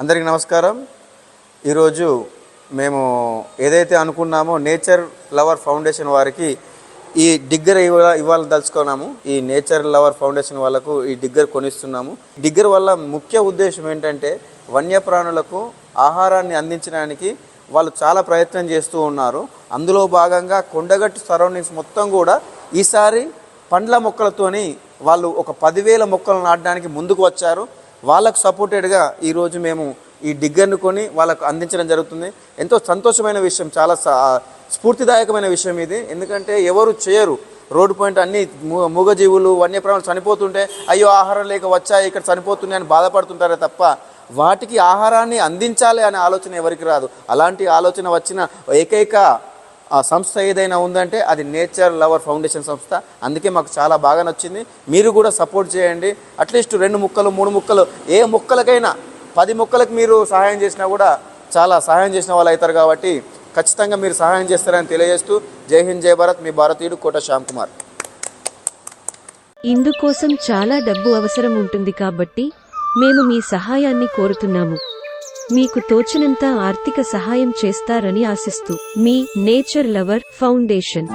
అందరికీ నమస్కారం. ఈరోజు మేము ఏదైతే అనుకున్నామో నేచర్ లవర్ ఫౌండేషన్ వారికి ఈ డిగ్గర్ ఇవ్వ ఇవ్వాలదలుచుకున్నాము ఈ నేచర్ లవర్ ఫౌండేషన్ వాళ్ళకు ఈ డిగ్గర్ కొనిస్తున్నాము. డిగ్గర్ వల్ల ముఖ్య ఉద్దేశం ఏంటంటే వన్యప్రాణులకు ఆహారాన్ని అందించడానికి వాళ్ళు చాలా ప్రయత్నం చేస్తూ ఉన్నారు. అందులో భాగంగా కొండగట్టు సరౌండింగ్స్ మొత్తం కూడా ఈసారి పండ్ల మొక్కలతోని వాళ్ళు ఒక పదివేల మొక్కలు నాటడానికి ముందుకు వచ్చారు. వాళ్ళకు సపోర్టెడ్గా ఈరోజు మేము ఈ డిగ్గర్ను కొని వాళ్ళకు అందించడం జరుగుతుంది. ఎంతో సంతోషమైన విషయం చాలా స్ఫూర్తిదాయకమైన విషయం ఇది. ఎందుకంటే ఎవరు చేయరు. రోడ్డు పాయింట్ అన్ని మూగజీవులు వన్యప్రాణులు చనిపోతుంటే అయ్యో ఆహారం లేక వచ్చాయి ఇక్కడ చనిపోతున్నాయి అని బాధపడుతుంటారే తప్ప వాటికి ఆహారాన్ని అందించాలి అనే ఆలోచన ఎవరికి రాదు. అలాంటి ఆలోచన వచ్చిన ఏకైక ఆ సంస్థ ఏదైనా ఉందంటే అది నేచర్ లవర్ ఫౌండేషన్ సంస్థ. అందుకే మాకు చాలా బాగా నచ్చింది. మీరు కూడా సపోర్ట్ చేయండి. అట్లీస్ట్ రెండు ముక్కలు మూడు ముక్కలు ఏ ముక్కలకైనా పది ముక్కలకు మీరు సహాయం చేసినా కూడా చాలా సహాయం చేసిన వాళ్ళు అవుతారు కాబట్టి ఖచ్చితంగా మీరు సహాయం చేస్తారని తెలియజేస్తూ జై హింద్ జై భారత్. మీ భారతీయుడు కోట శ్యామ్ కుమార్. ఇందుకోసం చాలా డబ్బు అవసరం ఉంటుంది కాబట్టి మేము మీ సహాయాన్ని కోరుతున్నాము. మీకు తోచినంత ఆర్థిక సహాయం చేస్తారని ఆశిస్తూ మీ నేచర్ లవర్ ఫౌండేషన్.